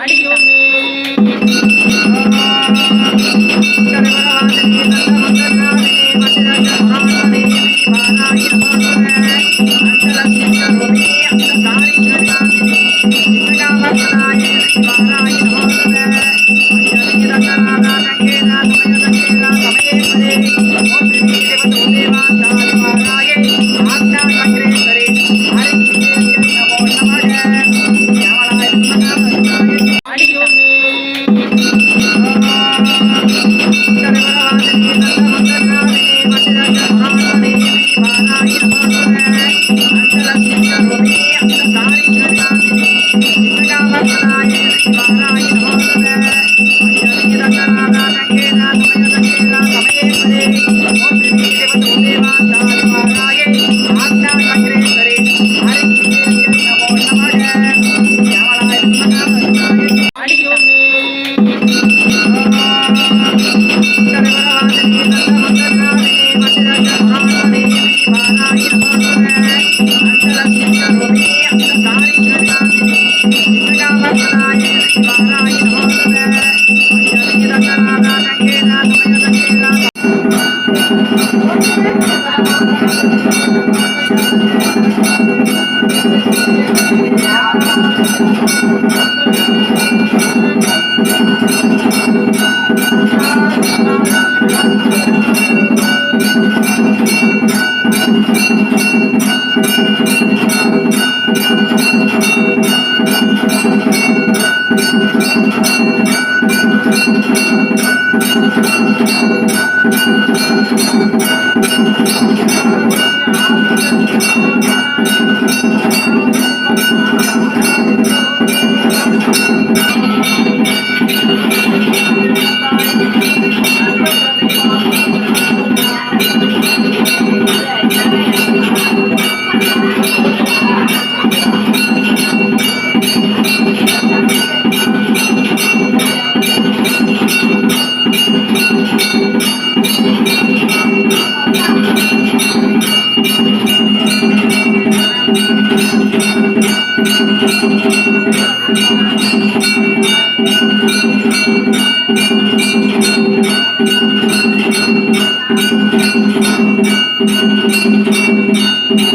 பாடிக்கிறோமே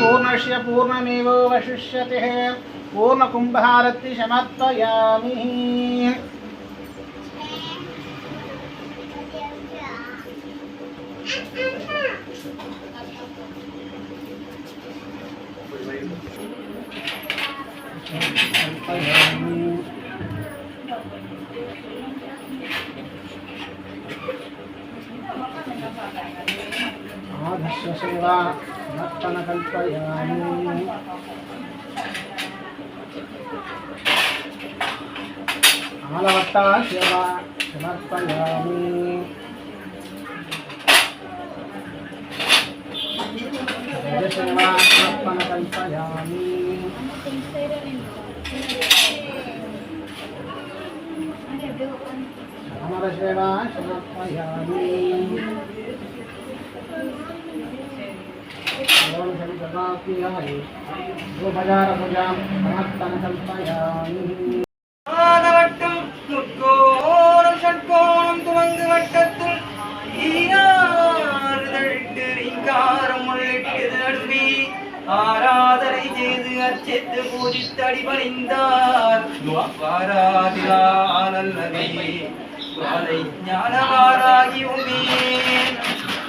पूर्णश्य पूर्णमेवो वशिष्यते पूर्णकुम्भारति समर्पयामि Thank you. सेवा समर्पणकल्पयामि आलवट्टा सेवा समर्पयामि सेवा समर्पणकल्पयामि श्यामलसेवा समर्पयामि உள்ளிட்டு நடுவி. ஆராதனை செய்து அச்சத்து பூஜித்தடி பணிந்தார். வாராதிரா நல்லதே வாழை ஞானவாராகி உமே.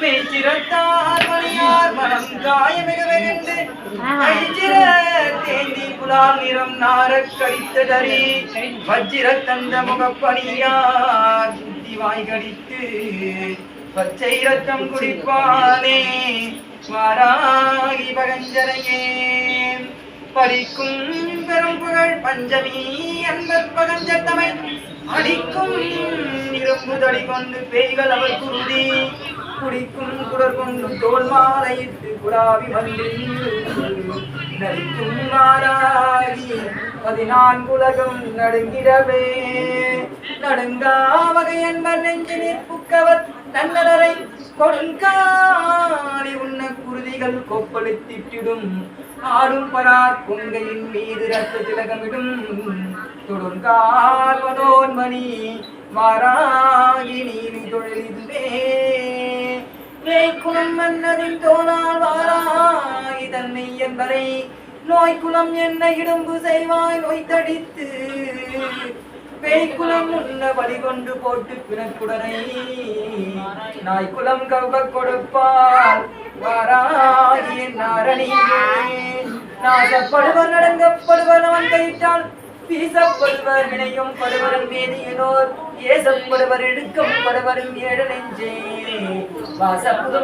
மெய்ச்சிரத்தார் மணியார் மனம் காயமிக வெகுண்டு கைச்சிர தேந்தி புலால் நிறம் நாரக் கடித்ததறி வஜ்ர தந்த முகப்பணியார் புத்தி வாய் கடித்து பச்சை ரத்தம் குடிப்பானே. வாராகி பகஞ்சரையே பறிக்கும் பெரும் புகழ் பஞ்சமி என்பர் பகஞ்சத்தமை. அடிக்கும் இரும்பு தடி கொண்டு பேய்கள் அவர் குருதி. குடிக்கும் குடர் கொண்டு தோல் மாலையிட்டு குடாவி வந்து நடிக்கும் மாறாகி பதினான்குலகம் நடுங்கிடவே. நடுங்கா வகை என்பர் நெஞ்சு நிற்புக்கவர் தன்னடரை கொடுங்காலி உண்ண குருதிகள் கொப்பளித்திட்டிடும். ஆடும் பரார் கொங்கையின் மீது ரத்த திலகமிடும். தொடர்ந்தார் மனோன்மணி வாராகி நீதி தொழிலிதுவே வேய்க்குளம் மன்னதின் தோணால் வாராகி தன்னை என்பரை நோய்க்குளம் என்ன இடும்பு செய்வாய்? நோய் தடித்து பேய்க்குளம் உள்ள வழி கொண்டு போட்டு பிணக்குடனை நாய்க்குளம் கவ கொடுப்பார். வாராய் நாரணியே. நாசப்படுவர் நடங்கப்படுவர் அவன் கையிட்டால் வீசப்படுவர். வினையும் படுவரும் மேதியினோர் ஏசப்படுவர் இடுக்கம் படுவரும் ஏழ நெஞ்சே. vas a puedo.